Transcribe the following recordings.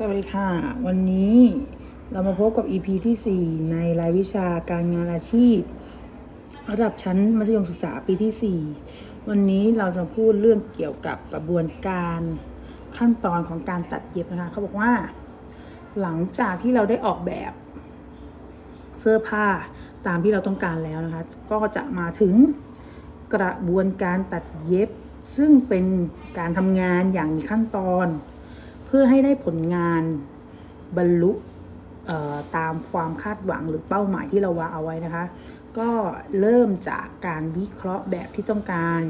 สวัสดีค่ะ วันนี้เรามาพบกับ EP ที่ 4 ในรายวิชาการงานอาชีพ ระดับชั้นมัธยมศึกษาปีที่ 4 วันนี้เราจะพูดเรื่องเกี่ยวกับกระบวนการขั้นตอนของการตัดเย็บนะคะเขาบอกว่า หลังจากที่เราได้ออกแบบเสื้อผ้าตามที่เราต้องการแล้วนะคะ ก็จะมาถึงกระบวนการตัดเย็บ ซึ่งเป็นการทำงานอย่างมีขั้นตอน เพื่อให้ได้ผลงานบรรลุตามความคาดหวังหรือเป้าหมายที่เราวางเอาไว้นะคะ ก็เริ่มจากการวิเคราะห์แบบที่ต้องการ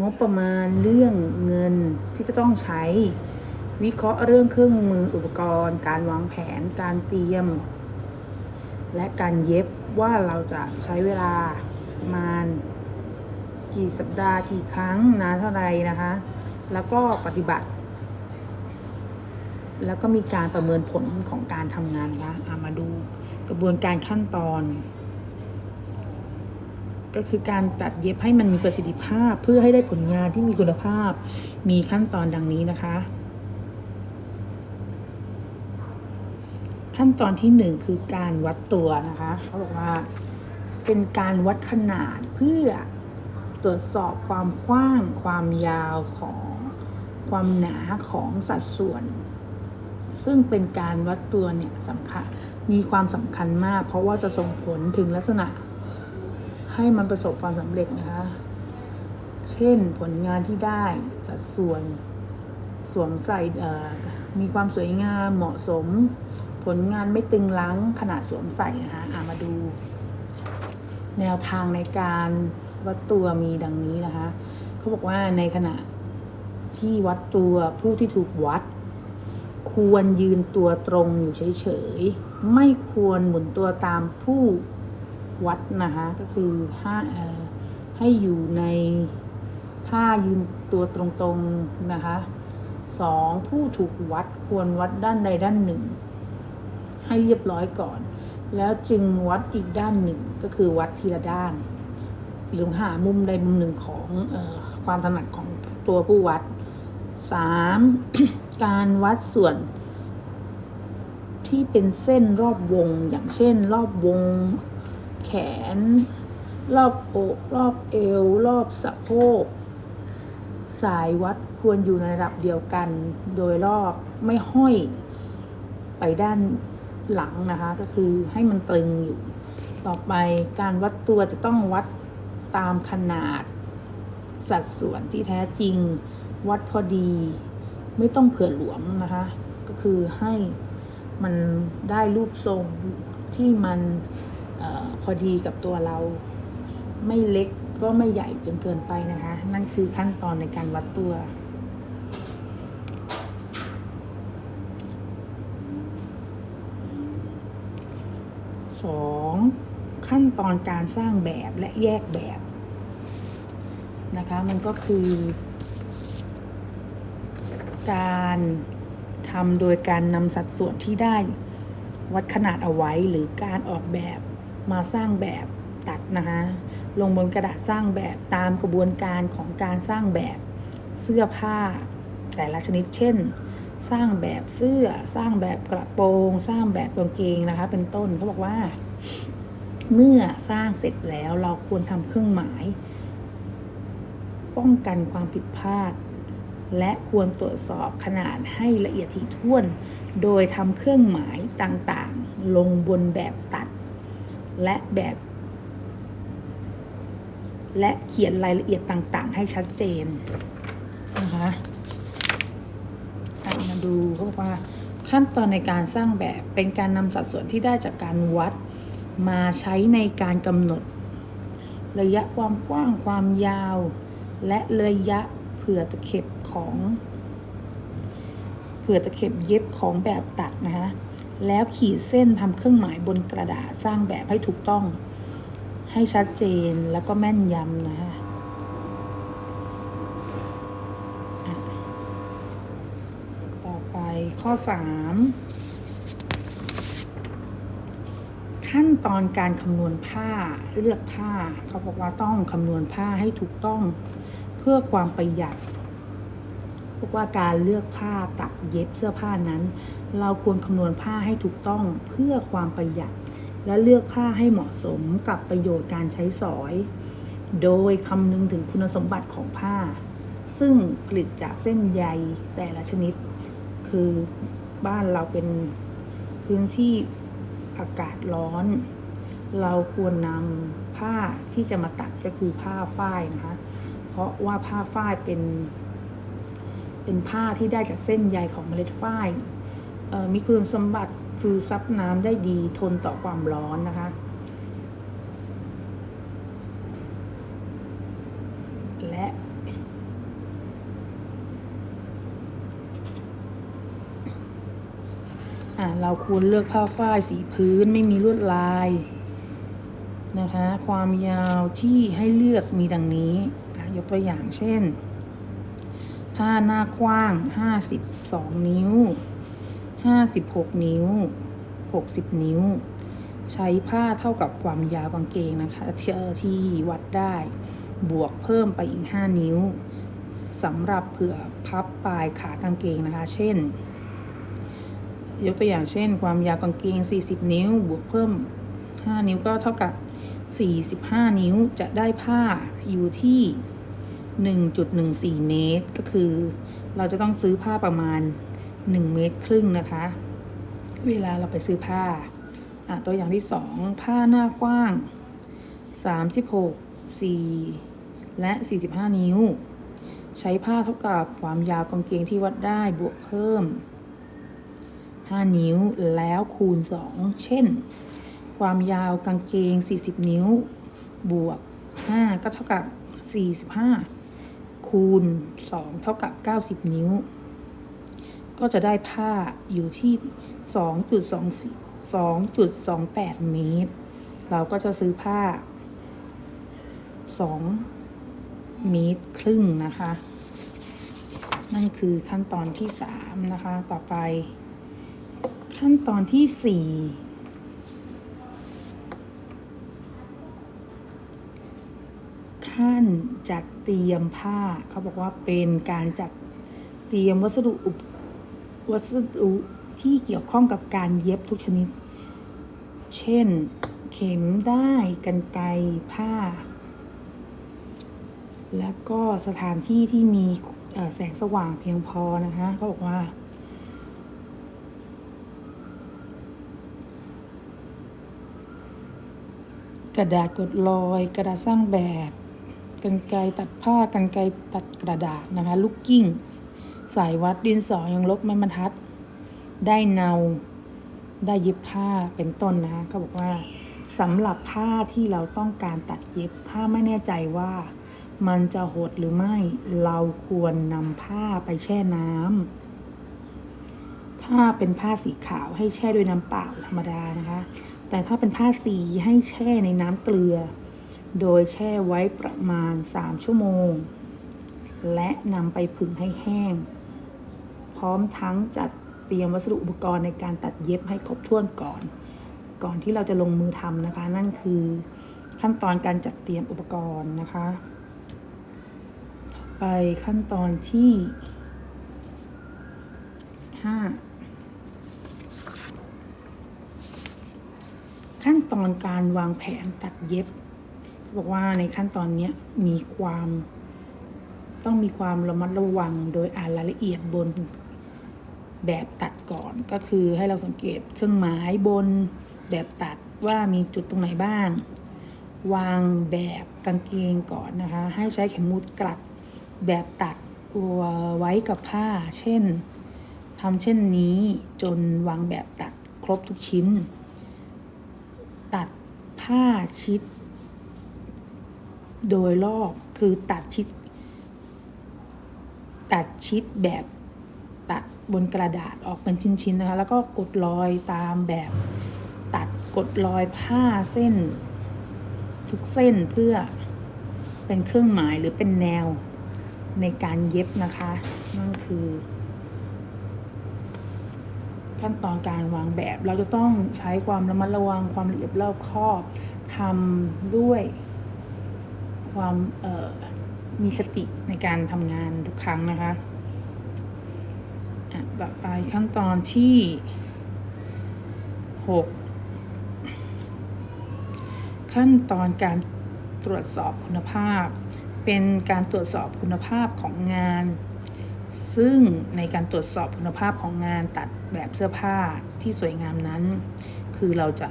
งบประมาณเรื่องเงินที่จะต้องใช้ วิเคราะห์เรื่องเครื่องมืออุปกรณ์ การวางแผน การเตรียม และการเย็บว่าเราจะใช้เวลาประมาณกี่สัปดาห์กี่ครั้งนานเท่าไหร่นะคะ แล้วก็ปฏิบัติ แล้วก็มีการประเมินผลของการทำงานนะอะมาดูกระบวนการขั้นตอน ก็คือการตัดเย็บให้มันมีประสิทธิภาพเพื่อให้ได้ผลงานที่มีคุณภาพ มีขั้นตอนดังนี้นะคะ ขั้นตอนที่หนึ่งคือการวัดตัวนะคะเขาบอกว่าเป็นการวัดขนาดเพื่อตรวจสอบความกว้าง ความยาวของความหนาของสัดส่วน ซึ่งเป็นการวัดตัวเนี่ยสำคัญมีความสำคัญมาก เพราะว่าจะส่งผลถึงลักษณะ ให้มันประสบความสำเร็จนะคะ เช่นผลงานที่ได้สัดส่วนสวมใส่เอ่อมีความสวยงามเหมาะสม ผลงานไม่ตึงลังขนาดสวมใส่นะคะอะมาดู แนวทางในการวัดตัวมีดังนี้นะคะเขาบอกว่าในขณะที่วัดตัวผู้ที่ถูกวัด ควรยืนตัวตรงอยู่เฉยๆ ไม่ควรหมุนตัวตามผู้วัดนะคะ ก็คือห้าให้อยู่ในท่ายืนตัวตรงๆนะคะสองผู้ถูกวัดควรวัดด้านใดด้านหนึ่ง ให้เรียบร้อยก่อน แล้วจึงวัดอีกด้านหนึ่งก็คือวัดทีละด้าน หรือหามุมใดมุมหนึ่งของออความถนัดของตัวผู้วัด 3. การวัดส่วนที่เป็นเส้นรอบวงอย่างเช่น รอบวง แขน รอบอกรอบเอว รอบสะโพก สายวัดควรอยู่ในระดับเดียวกัน โดยรอบไม่ห้อยไปด้านหลังนะคะ ก็คือให้มันตึงอยู่ ต่อไปการวัดตัวจะต้องวัดตามขนาด สัดส่วนที่แท้จริง วัดพอดี ไม่ต้องเผื่อหลวมนะคะ ก็คือให้มันได้รูปทรงที่มันออพอดีกับตัวเรา ไม่เล็กก็ไม่ใหญ่จนเกินไปนะคะ นั่นคือขั้นตอนในการวัดตัวสองขั้นตอนการสร้างแบบและแยกแบบนะคะ มันก็คือ การทำโดยการนำสัดส่วนที่ได้วัดขนาดเอาไว้หรือการออกแบบมาสร้างแบบตัดนะคะลงบนกระดาษสร้างแบบตามกระบวนการของการสร้างแบบเสื้อผ้า แต่ละชนิดเช่น สร้างแบบเสื้อสร้างแบบกระโปรง สร้างแบบกางเกงนะคะ เป็นต้นเขาบอกว่า เมื่อสร้างเสร็จแล้วเราควรทำเครื่องหมาย ป้องกันความผิดพลาด และควรตรวจสอบขนาดให้ละเอียดถี่ถ้วน โดยทำเครื่องหมายต่างๆ ลงบนแบบตัด และแบบ และเขียนรายละเอียดต่างๆ ให้ชัดเจนนะคะมาดูเขาบอกว่าขั้นตอนในการสร้างแบบเป็นการนำสัดส่วนที่ได้จากการวัด มาใช้ในการกำหนด ระยะความกว้างความยาว และระยะ เผื่อตะเข็บของเผื่อตะเข็บเย็บของแบบตัดนะคะแล้วขีดเส้นทำเครื่องหมายบนกระดาษสร้างแบบให้ถูกต้อง ให้ชัดเจนแล้วก็แม่นยำนะคะอะต่อไปข้อ 3 ขั้นตอนการคำนวณผ้าเลือกผ้า เขาบอกว่าต้องคำนวณผ้าให้ถูกต้อง เพื่อความประหยัดพบอกว่าการเลือกผ้าตัดเย็บเสื้อผ้านั้น เราควรคำนวณผ้าให้ถูกต้องเพื่อความประหยัด และเลือกผ้าให้เหมาะสมกับประโยชน์การใช้สอย โดยคำนึงถึงคุณสมบัติของผ้า ซึ่งผลิตจากเส้นใยแต่ละชนิด คือบ้านเราเป็นพื้นที่อากาศร้อน เราควรนำผ้าที่จะมาตัดก็คือผ้าฝ้ายนะคะ เพราะว่าผ้าฝ้ายเป็น เป็นผ้าที่ได้จากเส้นใยของเมล็ดฝ้ายมีคุณสมบัติคือซับน้ำได้ดีทนต่อความร้อนนะคะ และ เราควรเลือกผ้าฝ้ายสีพื้นไม่มีลวดลายนะคะ ความยาวที่ให้เลือกมีดังนี้ ยกตัวอย่างเช่นผ้าหน้ากว้าง 52 นิ้ว 56 นิ้ว 60 นิ้ว ใช้ผ้าเท่ากับความยาวกางเกงนะคะที่ที่วัดได้ บวกเพิ่มไปอีก 5 นิ้วสำหรับเผื่อพับปลายขากางเกงนะคะ เช่น ยกตัวอย่างเช่น ความยาวกางเกง 40 นิ้ว บวกเพิ่ม 5 นิ้วก็เท่ากับ45 นิ้วจะได้ผ้าอยู่ที่ 1.14 เมตร ก็คือ เราจะต้องซื้อผ้าประมาณ 1 เมตรครึ่งนะคะ เวลาเราไปซื้อผ้าตัวอย่างที่ 2 ผ้าหน้ากว้าง 36 4 และ 45 นิ้ว ใช้ผ้าเท่ากับความยาวกางเกงที่วัดได้บวกเพิ่ม 5 นิ้วแล้วคูณ 2 เช่น ความยาวกางเกง 40 นิ้ว บวก 5 ก็เท่ากับ 45 คูณ 2 เท่ากับ 90 นิ้ว ก็จะได้ผ้าอยู่ที่2.24 2.28 เมตร เราก็จะซื้อผ้า 2 เมตรครึ่งนะคะ นั่นคือขั้นตอนที่ 3 นะคะ ต่อไป ขั้นตอนที่ 4 ขั้นจัดเตรียมผ้า เขาบอกว่าเป็นการจัดเตรียมวัสดุอุปวัสดุที่เกี่ยวข้องกับการเย็บทุกชนิด เช่น เข็มได้กันไกผ้า แล้วก็สถานที่ที่มีแสงสว่างเพียงพอนะคะเขาบอกว่า กระดาษกดรอย กระดาษสร้างแบบ กันไกตัดผ้ากันไกตัดกระดาษนะคะ ลูกกิ้ง สายวัดดินสอยังลบไม้บรรทัด ได้เนา ได้เย็บผ้าเป็นต้นนะคะเขาบอกว่าสำหรับผ้าที่เราต้องการตัดเย็บ ถ้าไม่แน่ใจว่ามันจะหดหรือไม่ เราควรนำผ้าไปแช่น้ำ ถ้าเป็นผ้าสีขาวให้แช่ด้วยน้ำเปล่าธรรมดานะคะ แต่ถ้าเป็นผ้าสีให้แช่ในน้ำเกลือ โดยแช่ไว้ประมาณ 3 ชั่วโมง และนำไปผึ่งให้แห้ง พร้อมทั้งจัดเตรียมวัสดุอุปกรณ์ในการตัดเย็บให้ครบถ้วนก่อน ก่อนที่เราจะลงมือทำนะคะ นั่นคือขั้นตอนการจัดเตรียมอุปกรณ์นะคะ ต่อไปขั้นตอนที่ห้าขั้นตอนการวางแผนตัดเย็บ บอกว่าในขั้นตอนนี้มีความต้องมีความระมัดระวังโดยอ่านรายละเอียดบนแบบตัดก่อนก็คือให้เราสังเกตเครื่องหมายบนแบบตัดว่ามีจุดตรงไหนบ้าง วางแบบกางเกงก่อนนะคะ ให้ใช้เข็มมุดกลัดแบบตัดไว้กับผ้า เช่นทำเช่นนี้จนวางแบบตัดครบทุกชิ้น ตัดผ้าชิด โดยรอบคือตัดชิด ตัดชิดแบบตัดบนกระดาษออกเป็นชิ้นๆนะคะ แล้วก็กดรอยตามแบบตัดกดรอยผ้าเส้น ทุกเส้นเพื่อเป็นเครื่องหมายหรือเป็นแนวในการเย็บนะคะ นั่นคือ ขั้นตอนการวางแบบเราจะต้องใช้ความระมัดระวังความละเอียดรอบคอบทำด้วย ความมีสติในการทำงานทุกครั้งนะคะอะต่อไปขั้นตอนที่หกขั้นตอนการตรวจสอบคุณภาพ เป็นการตรวจสอบคุณภาพของงาน ซึ่งในการตรวจสอบคุณภาพของงานตัดแบบเสื้อผ้าที่สวยงามนั้น คือเราจะ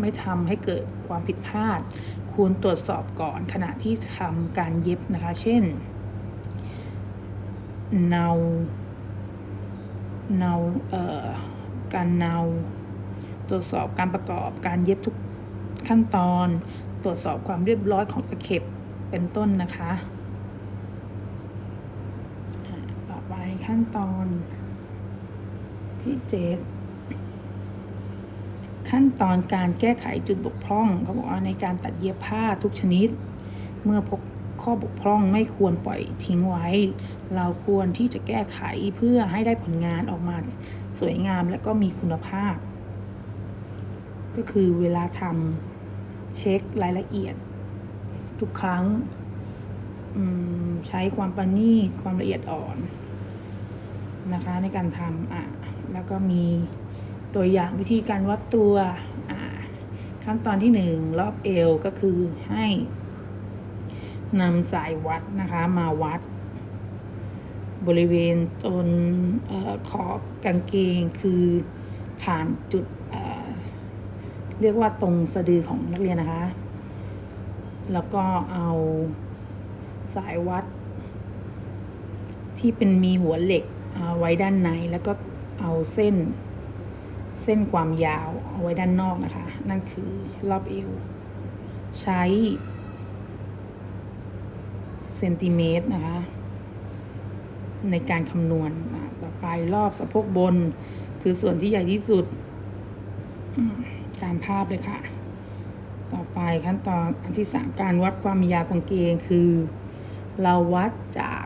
ไม่ทำให้เกิดความผิดพลาด ควรตรวจสอบก่อนขณะที่ทำการเย็บนะคะ เช่นเนาเนาเอ่อการเนาตรวจสอบการประกอบการเย็บทุกขั้นตอน ตรวจสอบความเรียบร้อยของตะเข็บเป็นต้นนะคะต่อไปขั้นตอนที่เจ็ด ขั้นตอนการแก้ไขจุดบกพร่องเขาบอกว่าในการตัดเย็บผ้าทุกชนิด เมื่อพบข้อบกพร่องไม่ควรปล่อยทิ้งไว้ เราควรที่จะแก้ไขเพื่อให้ได้ผลงานออกมาสวยงามและก็มีคุณภาพ ก็คือเวลาทำเช็ครายละเอียด ทุกครั้งใช้ความประณีตความละเอียดอ่อนนะคะในการทำอะแล้วก็มี ตัวอย่างวิธีการวัดตัวขั้นตอนที่หนึ่งรอบเอวก็คือให้นำสายวัดนะคะมาวัด บริเวณตนออขอบกางเกงคือผ่านจุดเเรียกว่าตรงสะดือของนักเรียนนะคะ แล้วก็เอาสายวัด ที่เป็นมีหัวเหล็กไว้ด้านในแล้วก็เอาเส้น เส้นความยาวเอาไว้ด้านนอกนะคะ นั่นคือรอบเอว ใช้เซนติเมตรนะคะ ในการคำนวณต่อไปรอบสะโพกบน คือส่วนที่ใหญ่ที่สุด ตามภาพเลยค่ะ ต่อไปขั้นตอนอันที่สามการวัดความยาวกางเกงคือ เราวัดจาก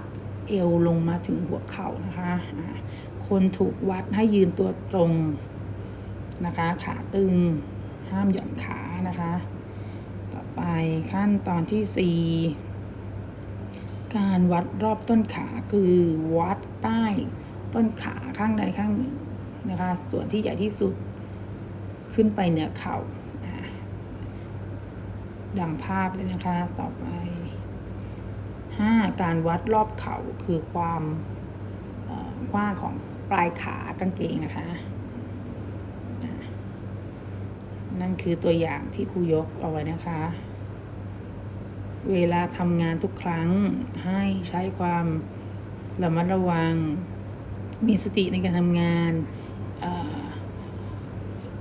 เอวลงมาถึงหัวเข่านะคะ คนถูกวัดให้ยืนตัวตรง นะคะ ขาตึง ห้ามหย่อนขานะคะ ต่อไปขั้นตอนที่สี่การวัดรอบต้นขาคือวัดใต้ต้นขาข้างใดข้างหนึ่งนะคะ ส่วนที่ใหญ่ที่สุดขึ้นไปเหนือเข่าอะดังภาพเลยนะคะ ต่อไปห้าการวัดรอบเข่าคือความกว้างของปลายขากางเกงนะคะ นั่นคือตัวอย่างที่ครูยกเอาไว้นะคะ เวลาทำงานทุกครั้งให้ใช้ความระมัดระวัง มีสติในการทำงาน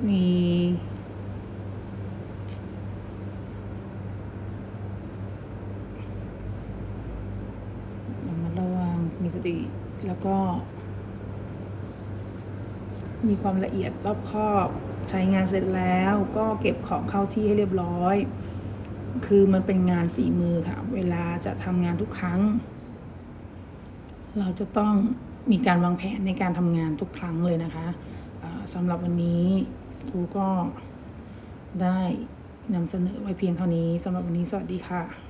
มีระมัดระวัง มีสติ แล้วก็ มีความละเอียดรอบคอบ ใช้งานเสร็จแล้วก็เก็บของเข้าที่ให้เรียบร้อย คือมันเป็นงานฝีมือค่ะ เวลาจะทำงานทุกครั้ง เราจะต้องมีการวางแผนในการทำงานทุกครั้งเลยนะคะสำหรับวันนี้ครูก็ได้นำเสนอไว้เพียงเท่านี้สำหรับวันนี้สวัสดีค่ะ